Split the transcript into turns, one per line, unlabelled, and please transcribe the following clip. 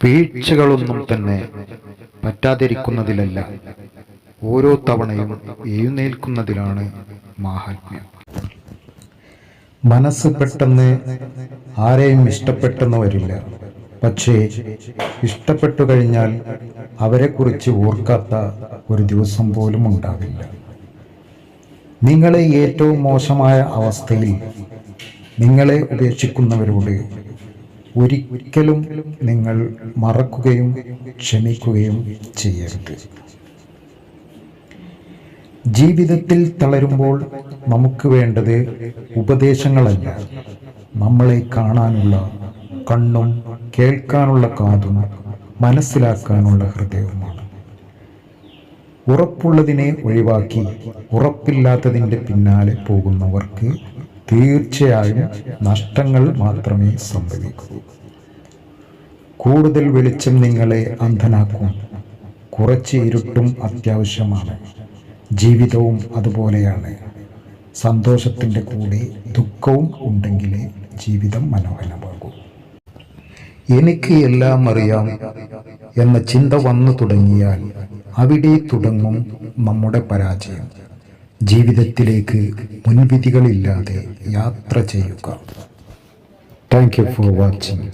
വീഴ്ചകളൊന്നും തന്നെ പറ്റാതിരിക്കുന്നതിലല്ല. ഓരോ തവണയും എഴുന്നേൽക്കുന്നതിലാണ് മാഹാത്മ്യം. മനസ്സ് പെട്ടെന്ന് ആരെയും ഇഷ്ടപ്പെട്ടെന്ന് വരില്ല പക്ഷേ ഇഷ്ടപ്പെട്ടു കഴിഞ്ഞാൽ അവരെക്കുറിച്ച് ഓർക്കാത്ത ഒരു ദിവസം പോലും ഉണ്ടാവില്ല. നിങ്ങളെ ഏറ്റവും മോശമായ അവസ്ഥയിൽ നിങ്ങളെ ഉപേക്ഷിക്കുന്നവരോട് ഒരിക്കലും നിങ്ങൾ മറക്കുകയും ക്ഷമിക്കുകയും ചെയ്യരുത്. ജീവിതത്തിൽ തളരുമ്പോൾ നമുക്ക് വേണ്ടത് ഉപദേശങ്ങളല്ല. നമ്മളെ കാണാനുള്ള കണ്ണും കേൾക്കാനുള്ള കാതും മനസ്സിലാക്കാനുള്ള ഹൃദയവുമാണ്. ഉറപ്പുള്ളതിനെ ഒഴിവാക്കി ഉറപ്പില്ലാത്തതിന്റെ പിന്നാലെ പോകുന്നവർക്ക് തീർച്ചയായും നഷ്ടങ്ങൾ മാത്രമേ സംഭവിക്കൂ. കൂടുതൽ വെളിച്ചം നിങ്ങളെ അന്ധനാക്കും. കുറച്ച് ഇരുട്ടും അത്യാവശ്യമാണ്. ജീവിതവും അതുപോലെയാണ്. സന്തോഷത്തിന്റെ കൂടെ ദുഃഖവും ഉണ്ടെങ്കിലേ ജീവിതം മനോഹരമാകൂ. എനിക്ക് എല്ലാം അറിയാം എന്ന ചിന്ത വന്നു തുടങ്ങിയാൽ അവിടെ തുടങ്ങും നമ്മുടെ പരാജയം. ജീവിതത്തിലേക്ക് മുൻവിധികളില്ലാതെ യാത്ര ചെയ്യുക. Thank you for watching